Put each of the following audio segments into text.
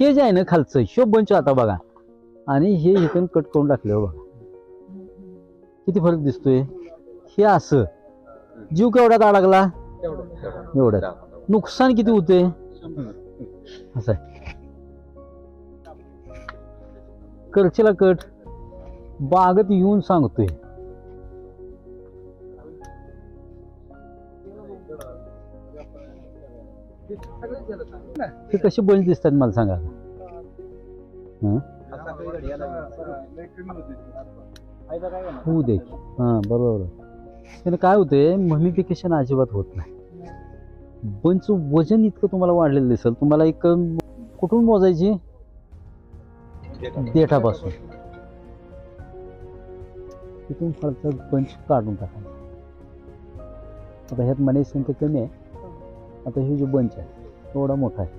हे जे आहे ना खालचं शो बंच आता बघा. आणि हे इथून कट करून टाकले हो बघा. किती फरक दिसतोय? हे असं. जीव केवढ्यात अडकला एवढ्यात नुकसान किती होते असं करचेला कट. बागत येऊन सांगतोय. हे कसे बंच दिसतात मला सांगा हं? होऊ दे. हां बरोबर त्याने काय होतंय ममिफिकेशन अजिबात होत नाही. बंच वजन इतकं तुम्हाला वाढलेलं दिसेल. तुम्हाला एक कुठून मोजायची? देठापासून. तिथून खालचा बंच काढून टाकायचा. आता ह्यात मनी संख्या कमी आहे. आता हे जो बंच आहे थोडा मोठा आहे.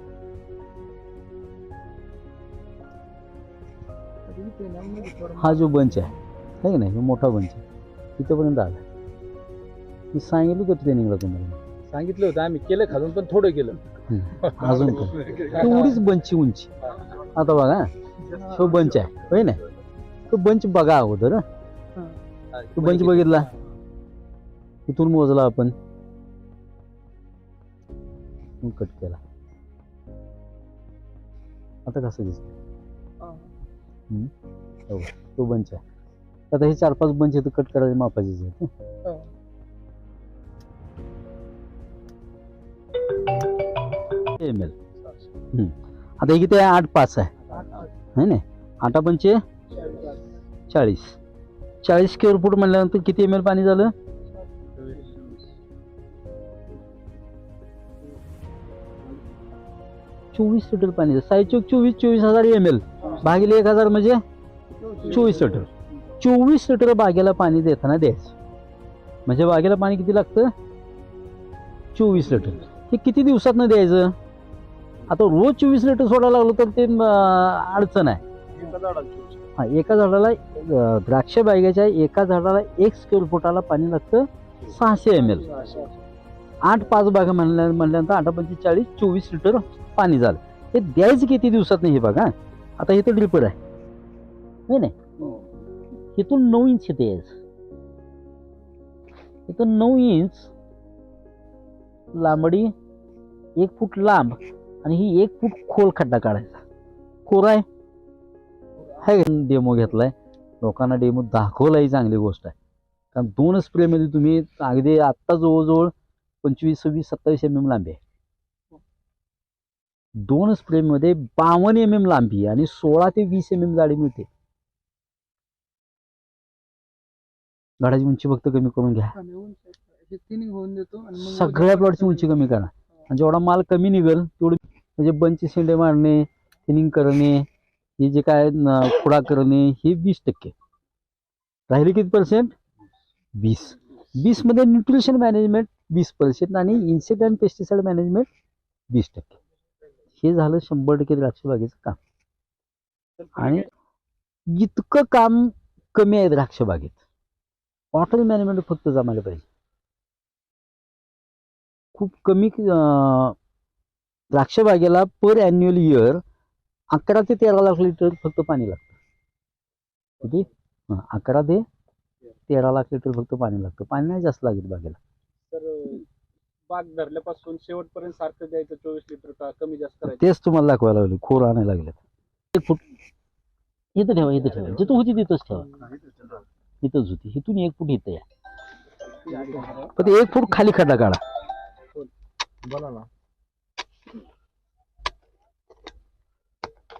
हा जो बंच आहे है की नाही? हा मोठा बंच आहे तिथपर्यंत आला मी सांगितलं होतं ट्रेनिंगला तुम्हाला. सांगितलं होतं आम्ही केलं खालून पण थोडं केलं. अजून तेवढीच बंचची उंची. आता बघा तो बंच आहे होय ना तो बंच बघा अगोदर. तो बंच बघितला? इथून मोजला आपण. कट केला. आता कसं दिसत तो बंच आहे. आता हे चार पाच बंच इथं कट करायचे मापाचे आहेत. हं. एम एल आता हे किती आहे? आठ पाच आहे. है ना? आठा पंचे चाळीस. चाळीस स्क्वेअर फूट म्हणल्यानंतर किती एम एल पाणी झालं? चोवीस लिटर पाणी झालं सायचोक चोवीस चोवीस हजार एम एल भागिले एक हजार म्हणजे चोवीस लिटर. चोवीस लिटर बागेला पाणी देताना द्यायचं. म्हणजे बागेला पाणी किती लागतं? चोवीस लिटर. हे किती दिवसात द्यायचं? आता रोज चोवीस लिटर सोडायला लागलो तर ते अडचण आहे. हा एका झाडाला द्राक्ष बागेच्या एका झाडाला एक स्क्वेअर फुटाला पाणी लागतं सहाशे एम एल आठ पाच बागा म्हणल्या म्हणल्यानंतर आठ पंचेचाळीस चोवीस लिटर पाणी झालं. हे द्यायचं किती दिवसात नाही हे बघा. आता इथं ड्रिपर आहे. नाही? नाही इथून नऊ इंच इथे यायचं इथं नऊ इंच लांबडी एक फूट लांब आणि ही एक फूट खोल खड्डा काढायचा. कोरा आहे. हाय डेमो घेतलाय. लोकांना डेमो दाखवला ही चांगली गोष्ट आहे. कारण दोन स्प्रेमध्ये तुम्ही अगदी आत्ता जवळजवळ पंचवीस सव्वीस सत्तावीस एम एम लांबी आहे. दोन स्प्रेमध्ये बावन्न एम एम लांबी आणि सोळा ते वीस एम एम जाडी मिळते. झाडाची उंची फक्त कमी करून घ्या. सगळ्या प्लॉटची उंची कमी करा. आणि जेवढा माल कमी निघेल तेवढं म्हणजे बंची शेंडे मारणे थिनिंग करणे हे जे काय खुडा करणे हे वीस टक्के. राहिले किती पर्सेंट वीस. वीसमध्ये न्यूट्रिशन मॅनेजमेंट वीस पर्सेंट आणि इन्सेक्ट अँड पेस्टिसाइड मॅनेजमेंट वीस टक्के. हे झालं शंभर टक्के द्राक्षबागेचं काम. आणि इतकं काम कमी आहे द्राक्षबागेत वॉटर मॅनेजमेंट फक्त जमायला पाहिजे. खूप कमी द्राक्षबागेला पर ॲन्युअल इयर अकरा ते तेरा लाख लिटर फक्त पाणी लागतं. किती अकरा ते तेरा लाख लिटर फक्त पाणी लागतं. पाणी नाही जास्त लागेल बागेला. बाग धरल्यापासून शेवटपर्यंत सारखं द्यायचं चोवीस लिटर का कमी जास्त करायचं तेच तुम्हाला दाखवायला लागले खोर आणायला लागलेत एक फूट इथं ठेवा इथं ठेवा. जिथं होती तिथंच ठेवा. इथंच होती. इथून एक फूट इथं या. पण ते एक फूट खाली खड्डा काढा. बोला ना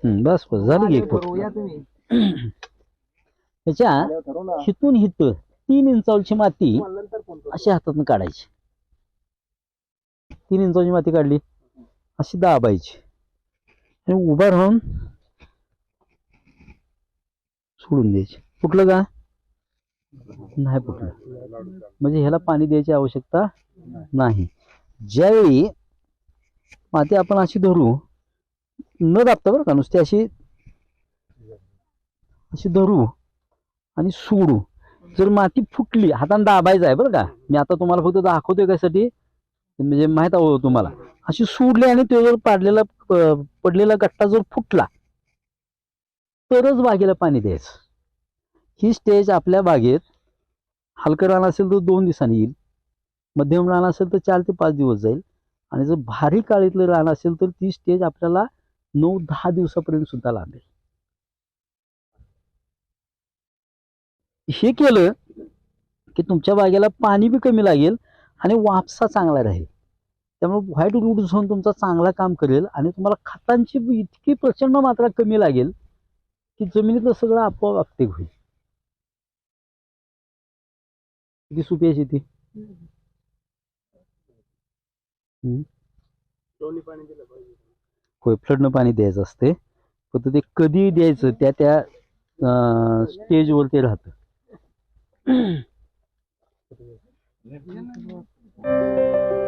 हं, बस बस. झालं की एक फूट. तुम्ही. त्याच्या हिथून हित तीन इंचावरची माती नंतर फोन अशी हातातून काढायची. तीन इंचाची माती काढली. अशी दाबायची. आणि उभा राहून सोडून द्यायची. फुटलं का? नाही फुटलं. म्हणजे ह्याला पाणी द्यायची आवश्यकता नाही. ज्यावेळी माती आपण अशी धरू न दाबता बरं का नुसती अशी अशी धरू आणि सोडू. जर माती फुटली हाताने दाबायचं आहे बरं का. मी आता तुम्हाला फक्त दाखवतोय कशासाठी. म्हणजे माहीत हवं हो तुम्हाला. अशी सोडली आणि त्याच्यावर पाडलेला पडलेला गट्टा जर फुटला तरच बागेला पाणी द्यायचं. ही स्टेज आपल्या बागेत हलकं रान असेल तर दोन दिवसांनी येईल. मध्यम रान असेल तर चार ते पाच दिवस जाईल. आणि जर भारी काळीतलं रान असेल तर ती स्टेज आपल्याला नऊ दहा दिवसापर्यंत सुद्धा लागेल हे केलं की तुमच्या बागेला पाणी बी कमी लागेल. आणि वापसा चांगला राहील. त्यामुळे व्हाईट रूट झोन तुमचा चांगला काम करेल आणि तुम्हाला खतांची इतकी प्रचंड मात्रा कमी लागेल की जमिनीतलं सगळं आपोआप अपटेक होईल. किती सोपी आहे शेती? होय फ्लडनं पाणी द्यायचं असते. फक्त ते कधी द्यायचं त्या त्या स्टेजवर ते राहतं. Не